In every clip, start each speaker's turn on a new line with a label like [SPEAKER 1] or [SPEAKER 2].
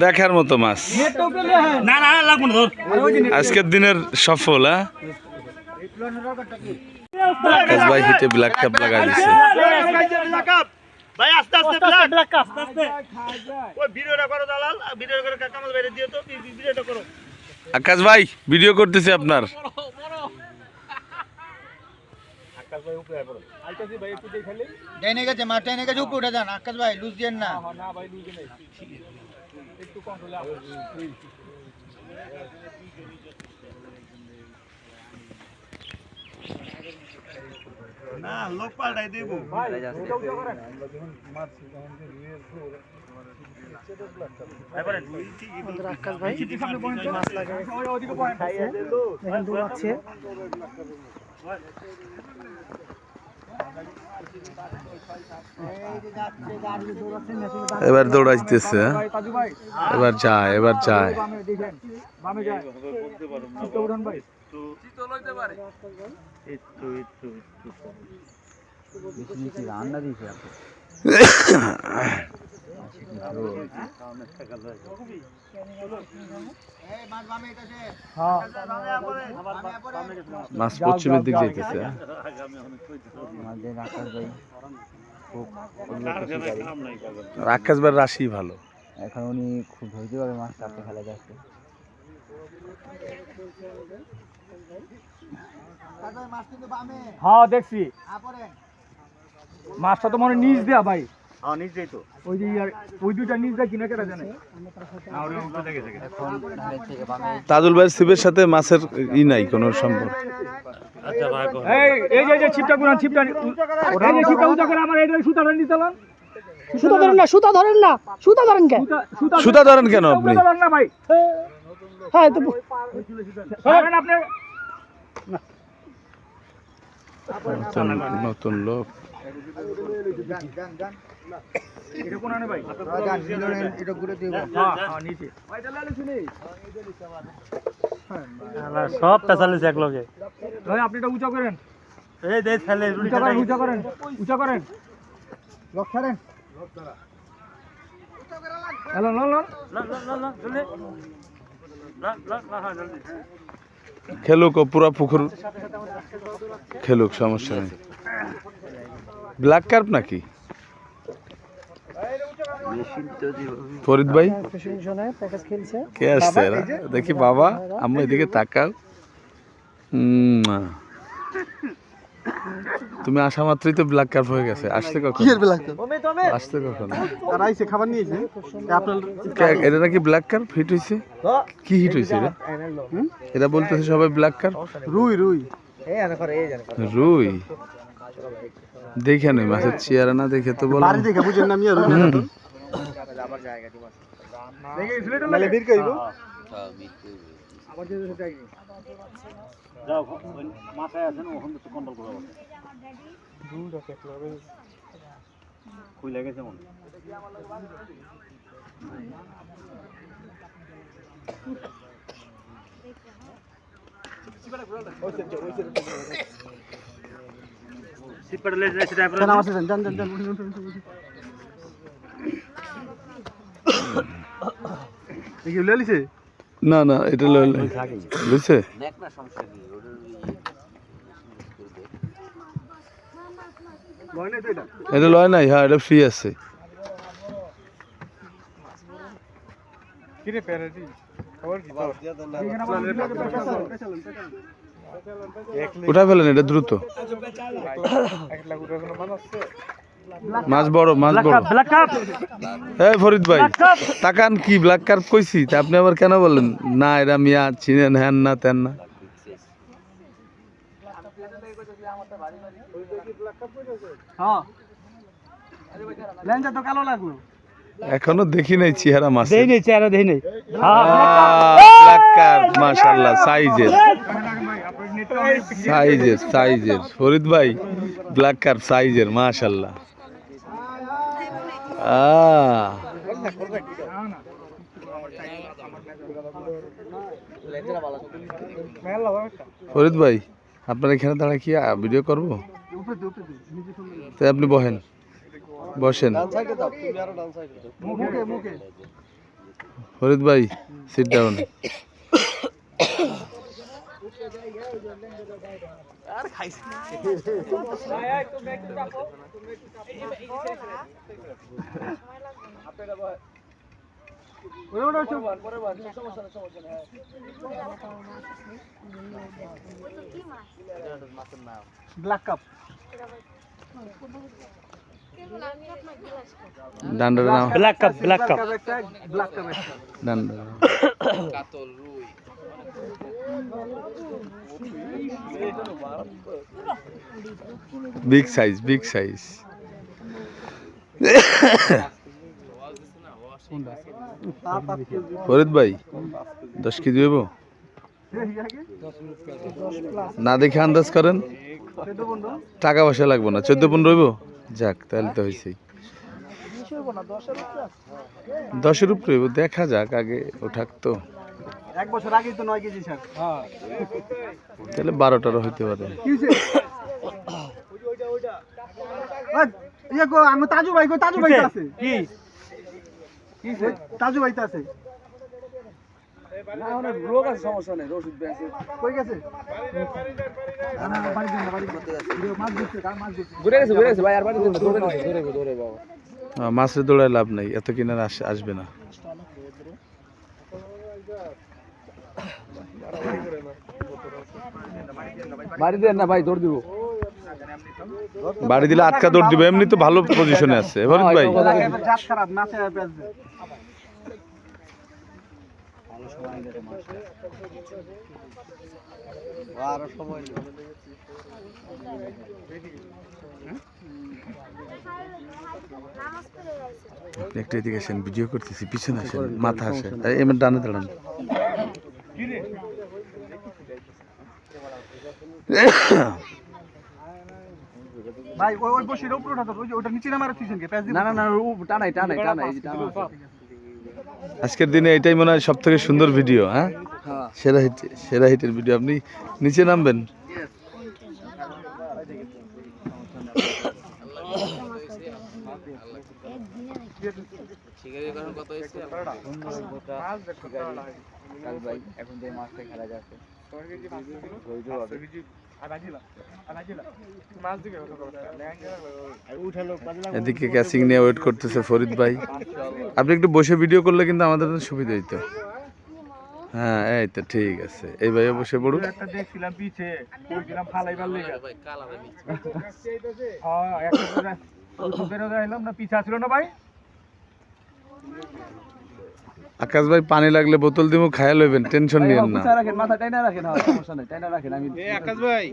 [SPEAKER 1] দেখার মতো মাছ। আজকের দিনের সফল হ্যাঁ? আকাশ ভাই হিটে ব্ল্যাক কাপ লাগাই দিছে।
[SPEAKER 2] ভাই আস্তে আস্তে ব্ল্যাক ব্ল্যাক আস্তে আস্তে। ওই ভিডিওটা করো দালাল। ভিডিও করে কামাল বাইরে দিও তো ভি- ভি- ভিডিওটা করো।
[SPEAKER 1] আকাশ ভাই ভিডিও করতেছি আপনার।
[SPEAKER 3] টেনে গেছে মা টেনে গেছে উপরে উঠে যান আকাশ ভাই লুজ দিয়েন না
[SPEAKER 2] না লোক পাল্টাই দেব
[SPEAKER 1] এবার দৌড়াইতেছে? এবার যায় এবার যায়।
[SPEAKER 3] রান্না দিয়েছে
[SPEAKER 1] মাছ পশ্চিমের দিক যাইতেছে হ্যাঁ?
[SPEAKER 3] ভাই
[SPEAKER 1] আকাশ রাশি ভালো।
[SPEAKER 3] এখন উনি খুব ধৈর্যভাবে মাছ চাপতে খেলা যাচ্ছে।
[SPEAKER 2] হ্যাঁ দেখছি। মাছটা তো মনে হয় নিচ দেয়া ভাই।
[SPEAKER 3] হ্যাঁ নিশ্চয়ই তো।
[SPEAKER 2] ওই যে ওই দুইটা নিচ কিনা কেটে জানে?
[SPEAKER 3] এখন ধানের থেকে বামে
[SPEAKER 1] তাজুল ভাইয়ের শিবের সাথে মাছের ই নাই কোনো সম্পর্ক?
[SPEAKER 2] এই এই যে ছিপটা গুনা ছিপটা এই যে ছিপটা উঁচা করে আমার এইটা সুতাটা নিতে হলাম
[SPEAKER 4] সুতা ধরেন না সুতা ধরেন না সুতা ধরেন কে?
[SPEAKER 2] সুতা সুতা
[SPEAKER 1] সুতা ধরেন কেন আপনি?
[SPEAKER 2] সুতা ধরেন না ভাই।
[SPEAKER 4] হ্যাঁ তো
[SPEAKER 2] ধরেন আপনি
[SPEAKER 1] নতুন লোক।
[SPEAKER 2] হ্যাঁ হ্যাঁ
[SPEAKER 5] সব পেশালিস এক লগে
[SPEAKER 2] ভাই আপনি এটা উঁচা করেন
[SPEAKER 5] এই দেশ ফেলে
[SPEAKER 2] উঁচা করেন উঁচা করেন উঁচা করেন
[SPEAKER 3] লক ছাড়েন
[SPEAKER 2] হ্যালো লন লন
[SPEAKER 1] খেলুক ও পুরা পুকুর খেলুক, সমস্যা নেই। ব্ল্যাক কার্প নাকি? ফরিদ ভাই? কে আসছে? দেখি বাবা আমি এদিকে তাকাও। তুমি আসা মাত্রই তো ব্ল্যাক কার্প হয়ে গেছে। আসতে কখন? আসতে কখন?
[SPEAKER 2] খাবার নিয়েছে আপনার
[SPEAKER 1] কে- এটা নাকি ব্ল্যাক কার্প হিট হয়েছে কি হিট হয়েছে এটা? এটা বলতেছে সবাই ব্ল্যাক কার্প
[SPEAKER 2] রুই রুই।
[SPEAKER 3] এই আনে করে এই জানে
[SPEAKER 1] রুই? দেখে নই মাছের চেয়ারা না দেখে তো বলো
[SPEAKER 2] দেখে বুঝেন না আমি আর মেলে বীর কইবো
[SPEAKER 5] যাও মাথায় আছেন ওখান তো কন্ট্রোল করে খুলে গেছে মনে সিপারে লেজ লেজ ড্রাইভার
[SPEAKER 2] জান জান জান দেখি লিছে
[SPEAKER 1] না না এটা লইলে বুঝছে? এটা লয় নাই হ্যাঁ এটা ফ্রি আছে। উঠা ফেলেন এটা দ্রুত। মাছ বড় মাছ বড়।
[SPEAKER 5] ব্ল্যাক কাপ
[SPEAKER 1] এই ফরিদ ভাই তাকান কি ব্ল্যাক কার্প কইছি? তা আপনি আবার কেন বললেন? না এরা মিয়া চিনেন হ্যান না তেন না।
[SPEAKER 2] হ্যাঁ।
[SPEAKER 1] এখনও দেখি নাই চেহারা মাছ
[SPEAKER 5] দেই নেই চেহারা দেই নেই।
[SPEAKER 1] ব্ল্যাক কার্প মাশাআল্লাহ সাইজের। সাইজের সাইজের। ফরিদ ভাই ব্ল্যাক কার্প সাইজের মাশাআল্লাহ। ফরিদ ভাই, আপনার এখানে দাঁড়া কি ভিডিও করব? তাই আপনি বহেন বসেন। ফরিদ ভাই সিট ডাউন
[SPEAKER 3] ব্ল্যাক কাপ
[SPEAKER 1] ডান্ডার নাম
[SPEAKER 5] black cup black cup
[SPEAKER 3] black cup
[SPEAKER 1] ডান্ডার big size big size Farid ভাই, দশ কেজি হইব? না দেখে আন্দাজ করেন। টাকা পয়সা লাগবো না। চোদ্দ পনেরো হইব? যাক, তাহলে তো হয়েছেই দশের উপরে দেখা যাক, আগে ওঠাক তো।
[SPEAKER 3] এক বছর আগেই তো নয় কেজি স্যার
[SPEAKER 1] তাহলে বারোটারও হইতে পারে।
[SPEAKER 3] ইয়ে আমি তাজু ভাই তাজু ভাই আছে।
[SPEAKER 5] কি?
[SPEAKER 3] তাজু ভাই আছে।
[SPEAKER 5] রোগ সমস্যা নেই ওষুধ
[SPEAKER 3] কই গেছে?
[SPEAKER 1] মাছের দৌড়ায় লাভ নাই এত কিনার আস আসবে না।
[SPEAKER 5] বাড়ি দেন না ভাই দৌড় দিব।
[SPEAKER 1] বাড়ি দিলে আটকা দৌড় দিবে এমনি তো ভালো পজিশনে আছে। ফরিদ ভাই।
[SPEAKER 3] দিয়ে।
[SPEAKER 1] একটু এদিকে আসেন ভিডিও করতেছি পিছনে আসেন মাথা আসে এমন ডানে দাঁড়ান।
[SPEAKER 3] ভাই ওই ওই বসির উপরে ওঠা তো, ওই যে ওটা নিচে নামার তুইছেন কে পেঁয়াজ
[SPEAKER 5] না না না ও টানাই টানাই টানাই
[SPEAKER 1] আজকের দিনে এটাই মনে হয় সব থেকে সুন্দর ভিডিও হ্যাঁ?
[SPEAKER 5] হ্যাঁ।
[SPEAKER 1] সেরা হিট সেরা হিটের ভিডিও আপনি নিচে নামবেন।
[SPEAKER 5] ভাই এখন যে মাছটা খেলা যাচ্ছে।
[SPEAKER 1] এদিকে ক্যাচিং নিয়ে ওয়েট করতেছে ফরিদ ভাই। আপনি একটু বসে ভিডিও করলে কিন্তু আমাদের সুবিধা হইতো। হ্যাঁ এই তো ঠিক আছে। এই ভাইও বসে পড়ুক।
[SPEAKER 3] একটা দেখছিলাম পিছে বলছিলাম ফালাইবার লেগে হ্যাঁ একটা বেরো না, পিছা ছিল না ভাই?
[SPEAKER 1] আকাশ ভাই পানি লাগলে বোতল দিমু খায়া লইবেন টেনশন নিয়েন না।
[SPEAKER 5] রাখেন মাথা টাইনা রাখেন হ্যাঁ, সমস্যা নাই টাইনা রাখেন আমি
[SPEAKER 6] আকাশ ভাই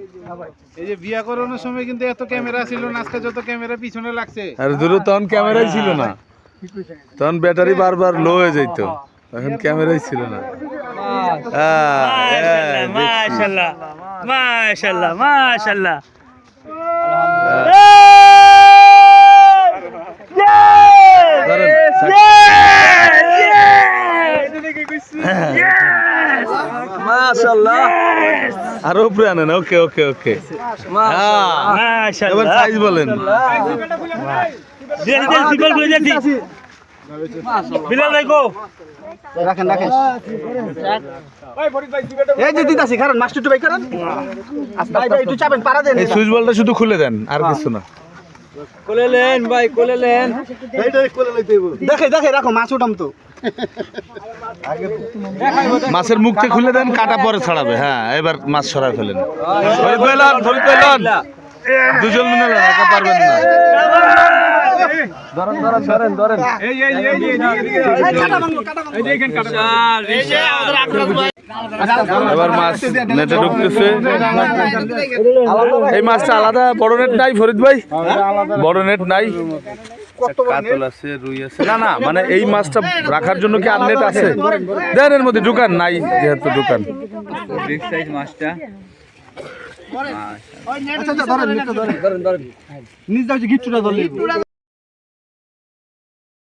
[SPEAKER 6] এই যে বিয়া করানোর সময় কিন্তু এত ক্যামেরা ছিল না আজকে যত ক্যামেরা পিছনে লাগছে।
[SPEAKER 1] আর দূরে তখন ক্যামেরাই ছিল না। তখন ব্যাটারি বারবার লো হয়ে যাইত। এখন ক্যামেরাই ছিল না। হ্যাঁ, হ্যাঁ, দেখছি।
[SPEAKER 5] মাশাআল্লাহ মাশাআল্লাহ মাশাআল্লাহ।
[SPEAKER 1] ধরেন,
[SPEAKER 5] মাশাআল্লাহ।
[SPEAKER 1] আরও উপরে আনেন ওকে ওকে ওকে। হ্যাঁ, এবার সাইজ বলেন।
[SPEAKER 5] বিলাল ভাই গো।
[SPEAKER 3] রাখেন রাখেন। এই যে দিতাছি কারণ মাস্টার টু ভাই কারণ। ভাই ভাই একটু চাপেন পারা দেন।
[SPEAKER 1] এই সুইচ বলটা শুধু খুলে দেন আর কিছু না।
[SPEAKER 5] কোলে লেন ভাই কোলে লেন
[SPEAKER 3] দেখে দেখে রাখো মাছ উঠাম তো
[SPEAKER 1] মাছের মুখতে খুলে দেন কাটা পরে ছাড়াবে হ্যাঁ এবার মাছ সরাই ফেলেন দুজন মিলে একা পারবেন না
[SPEAKER 5] ধরেন ধরেন ধরেন ধরেন
[SPEAKER 1] এবার মাছ নেটে ঢুকতেছে। এই মাছটা আলাদা বড় নেট নাই ফরিদ ভাই? বড় নেট নাই। কাতল আছে রুই আছে। না না মানে এই মাছটা রাখার জন্য কি আর নেট আছে? দেন এর মধ্যে দোকান নাই যেহেতু দোকান
[SPEAKER 5] বিগ সাইজ মাছটা।
[SPEAKER 3] আচ্ছা আচ্ছা ধরেন ধরেন ধরেন। নিজ দাও যে গিট্টুটা ধরলি।